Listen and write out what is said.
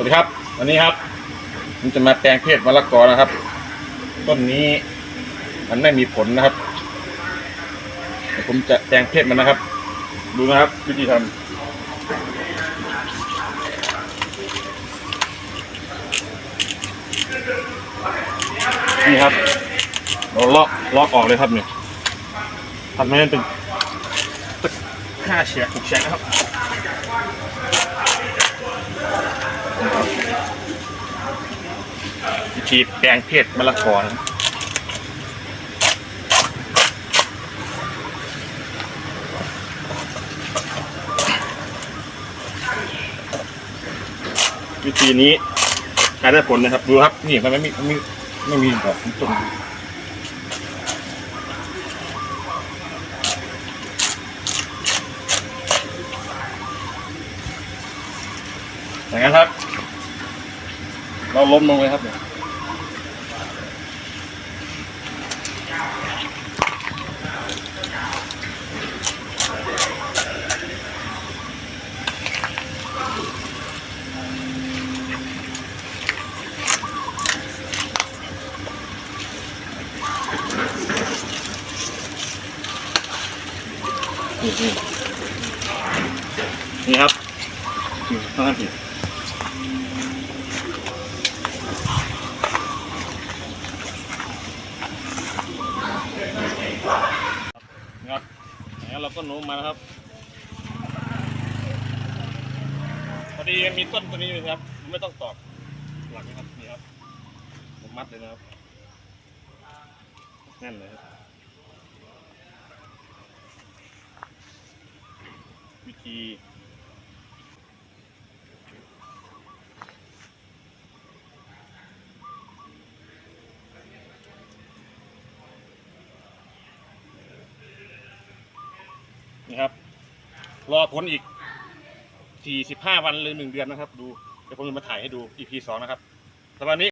วัสดีครับ วันนี้ครับผมจะมาแปลงเพศมะละกอนะครับ ต้นนี้มันไม่มีผลนะครับผมจะแปลงเพศมันนะครับ ดูนะครับวิธีทำนี่ครับ เราล็อกล็อกออกเลยครับเนี่ยทำให้มันเป็นห้าเฉียกหกเฉียกนะครับ วิธีแปลงเพศมะละกอนะวิธีนี้ใช้ได้ผลนะครับ ดูครับ นี่มันไม่มีไม่มีไม่มีดอกต้นอย่างนั้นครับ เราล้มลงเลยครับเนี่ย นี่ครับนี่ต้องทำผิดนะครับงั้นเราก็โน้มมานะครับ พอดีมีต้นตัวนี้อยู่ครับ ไม่ต้องตอกหลักนะครับ นี่ครับผมมัดเลยนะครับแน่นเลยครับ คีนี่ครับ รอผลอีก 45 วันหรือ 1 เดือนนะครับ ดู เดี๋ยวผมจะมาถ่ายให้ดู EP 2 นะครับสำหรับวันนี้